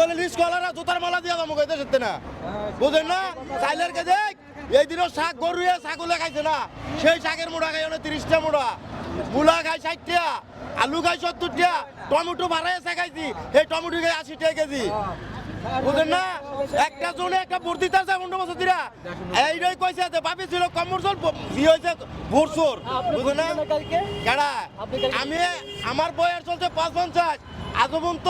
বলে লিস্ট কলারা জুতার মালা দিয়ে দাম কইতে সত্যি না। বুঝেন না? চাইলের কে দেখ এই দিনও শাক গরুয়ে ছাগলে খাইছে না। সেই শাকের মোড়া খাই তিরিশটা মোড়া। মূলা খাই ষাটটা আলু খাই সত্তরটা টমেটো ভাড়াই এসে খাইছি। এই টমেটো খাই আশি টাকা কেজি। বুঝেন না? একটা জনে একটা ভর্তি আছে পনেরো বছর দিরা এইটাই কইছে যে ভাবি ছিল কমর জল ই হয়েছে ভোরসোর বুঝেন না? কেডা? আমি আমার বয়স চলছে পাঁচ পঞ্চাশ। আজ পর্যন্ত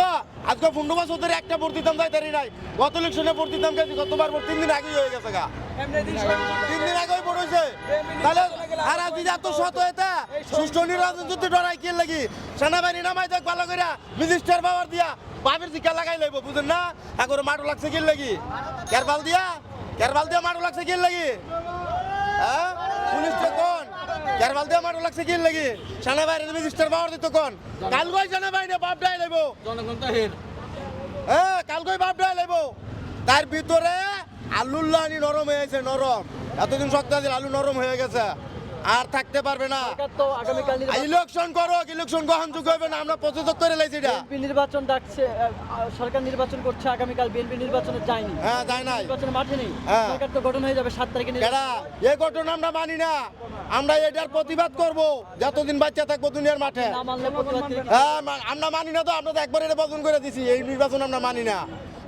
আজকে বছর ধরে একটা ভর্তি দাম যাই দাঁড়িয়ে নাই। গত ইলেকশনে ভর্তি দাম গেছি গতবার ভোট, তিন দিন আগেই হয়ে গেছে গা। তিন দিন আগেই ভোট হয়েছে। তাহলে আর আজ এত শত হয়েছে সুষ্ঠু নির্বাচন যদি ডরাই কি লাগি? সেনাবাহিনী নামাই দেখ ভালো করে মিনিস্টার পাওয়ার দিয়া বাপের দিকে লাগাই লাগবো বুঝেন না? এখন মাটো লাগছে কি লাগি? কেরবাল দিয়া কেরবাল দিয়া মাটো লাগছে কি লাগি? হ্যাঁ? পুলিশ কোন বালতে আমার লাগছে কি লাগি সেনাবাহিনী মিনিস্টার পাওয়ার দিত কোন কাল কই সেনাবাহিনী বাপ ডাই লাগবো জনগণ তো হের হ্যাঁ কাল কই বাপ ডাই লাগবো তার ভিতরে আলুর লানি নরম হয়েছে নরম এতদিন শক্ত আছে আলু নরম হয়ে গেছে আর থাকতে পারবে না। ইলেকশন করো ইলেকশন গ্রহণযোগ্য হবে না আমরা প্রতিযোগ করে লাইছি এটা। বিএনপি নির্বাচন ডাকছে সরকার নির্বাচন করছে আগামীকাল বিএনপি নির্বাচনে যায়নি। হ্যাঁ যাই নাই। নির্বাচনের মাঠে নেই। হ্যাঁ। সরকার তো গঠন হয়ে যাবে সাত তারিখে নির্বাচন। কেডা এই ঘটনা আমরা মানি না। আমরা এটার প্রতিবাদ করব। যতদিন বাচ্চা থাকব দুনিয়ার মাঠে। হ্যাঁ আমরা মানি না তো আমরা তো একবার এটা বদন করে দিছি। এই নির্বাচন আমরা মানি না।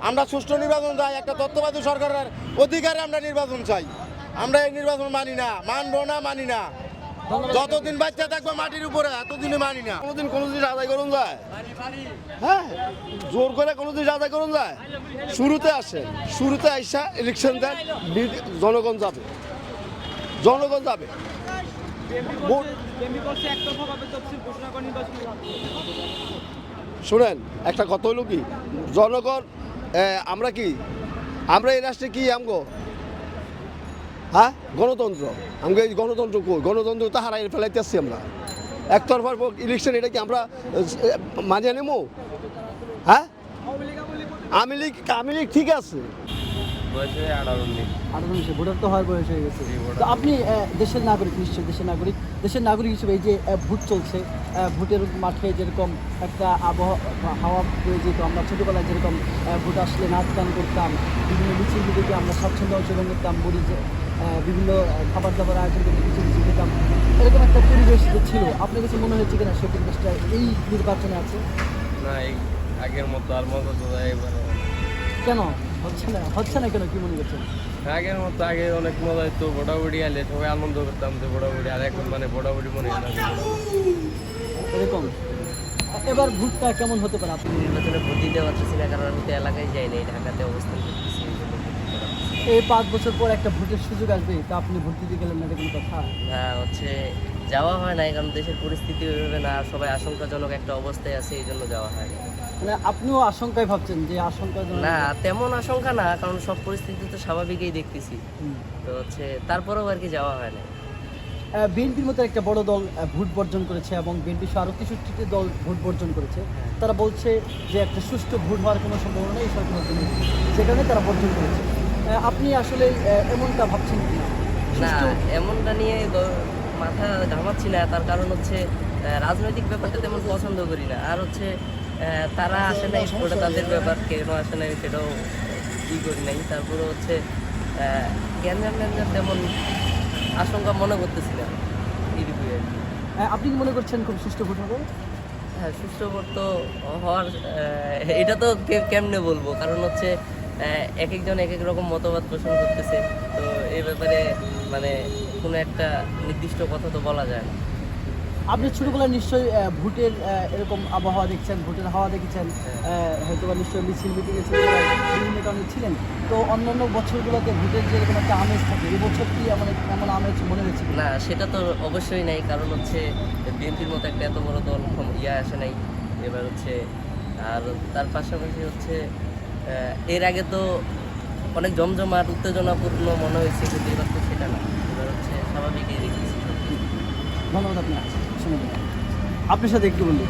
আমরা সুষ্ঠু নির্বাচন চাই একটা তত্ত্ববাদী সরকারের অধিকারে আমরা নির্বাচন চাই। আমরা এই নির্বাচন মানি না মানবো না মানি না। যতদিন বাচ্চা থাকব মাটির উপরে এতদিনে মানি না। কোনোদিন কোনো জিনিস আদায় করুন যায়। হ্যাঁ জোর করে কোনো জিনিস আদায় করুন যায়। শুরুতে আসে শুরুতে আইসা ইলেকশন দেন জনগণ যাবে। জনগণ যাবে। শুনেন একটা কথা হলো কি? জনগণ আমরা কি? আমরা এই রাষ্ট্রে কি আমগো? হ্যাঁ? গণতন্ত্র। আমাকে এই গণতন্ত্র কই? গণতন্ত্র তো হারাই ফেলাইতেছি আমরা। একতরফার ইলেকশন এটা কি আমরা মাঝে নেব হ্যাঁ? আমি লীগ আমি লীগ ঠিক আছে। ভোটার তো হওয়ার বয়স হয়ে গেছে। তো আপনি দেশের নাগরিক নিশ্চয়ই দেশের নাগরিক দেশের নাগরিক হিসেবে এই যে ভোট চলছে ভোটের মাঠে যেরকম একটা আবহাওয়া হাওয়া বয়ে যেত আমরা ছোটোবেলায় যেরকম ভোট আসলে নাচ গান করতাম বিভিন্ন মিছিলগুলিকে আমরা স্বচ্ছন্দ অংশগ্রহণ করতাম বলি যে বিভিন্ন খাবার দাবার আয়োজন করতে কিছু কিছু খেতাম এরকম একটা পরিবেশ যে ছিল। আপনার কাছে মনে হয়েছে কিনা সেই পরিবেশটা এই নির্বাচনে আছে? না এই আগের মতো আর মতো তো এবার কেন? হচ্ছে না হচ্ছে না কেন কি মনে করছেন? আগের মতো আগে অনেক মজা হতো ভোটাভুটি আলে সবাই আনন্দ করতাম যে ভোটাভুটি আর এখন মানে ভোটাভুটি মনে হয় না এরকম? এবার ভোটটা কেমন হতে পারে? আপনি নির্বাচনে ভোট দিতে পারতেছি না কারণ আমি তো এলাকায় যাইনি ঢাকাতে অবস্থান করতেছি এই জন্য ভোট দিতে পারতেছি না। এই পাঁচ বছর পর একটা ভোটের সুযোগ আসবে তা আপনি ভোট দিতে গেলেন না এটা কোনো কথা? না হচ্ছে যাওয়া হয় না কারণ দেশের পরিস্থিতি ওইভাবে না সবাই আশঙ্কাজনক একটা অবস্থায় আছে এই জন্য যাওয়া হয় না। মানে আপনিও আশঙ্কায় ভাবছেন যে আশঙ্কা না তেমন আশঙ্কা না কারণ সব পরিস্থিতি তো স্বাভাবিকই দেখতেছি। তো হচ্ছে তারপরেও আর কি যাওয়া হয় না। বিএনপির মতো একটা বড় দল ভোট বর্জন করেছে এবং বিএনপি সহ আরও তেষট্টিটি দল ভোট বর্জন করেছে। তারা বলছে যে একটা সুষ্ঠু ভোট হওয়ার কোনো সম্ভাবনা নেই সরকারের জন্য। কারণে তারা বর্জন করেছে। আপনি আসলে এমনটা ভাবছেন কি? না এমনটা নিয়ে মাথা ঘামাচ্ছি না তার কারণ হচ্ছে রাজনৈতিক ব্যাপারটা তেমন পছন্দ করি না। আর হচ্ছে তারা আসে নাই ওটা তাদের ব্যাপার কেন আসে নাই সেটাও ই করি নাই। তারপরে হচ্ছে গ্যাঞ্জাম গ্যাঞ্জাম তেমন আশঙ্কা মনে করতেছি না এইটুকুই আর কি। আপনি কি মনে করছেন খুব সুষ্ঠু ভোট হবে? হ্যাঁ সুস্থকর তো হওয়ার এটা তো কেমনে বলব? কারণ হচ্ছে এক একজন এক এক রকম মতবাদ পোষণ করতেছে। তো এই ব্যাপারে মানে কোনো একটা নির্দিষ্ট কথা তো বলা যায় না। আপনি ছোটবেলায় নিশ্চয়ই ভোটের এরকম আবহাওয়া দেখছেন ভোটের হাওয়া দেখেছেন হয়তো বা নিশ্চয়ই মিছিল ছিলেন বিভিন্ন কারণে ছিলেন। তো অন্যান্য বছরগুলোতে ভোটের যে এরকম একটা আমেজ থাকে এই বছর কি এমন এমন আমেজ মনে হয়েছে না সেটা তো অবশ্যই নাই। কারণ হচ্ছে বিএনপির মতো একটা এত বড় দল ইয়ে আসে নাই। এবার হচ্ছে আর তার পাশাপাশি হচ্ছে এর আগে তো অনেক জমজমাট, উত্তেজনাপূর্ণ মনে হয়েছে, কিন্তু এবার তো সেটা না। এবার হচ্ছে স্বাভাবিকই দেখেছি ধন্যবাদ আপনার। আপনার সাথে একটু বলুন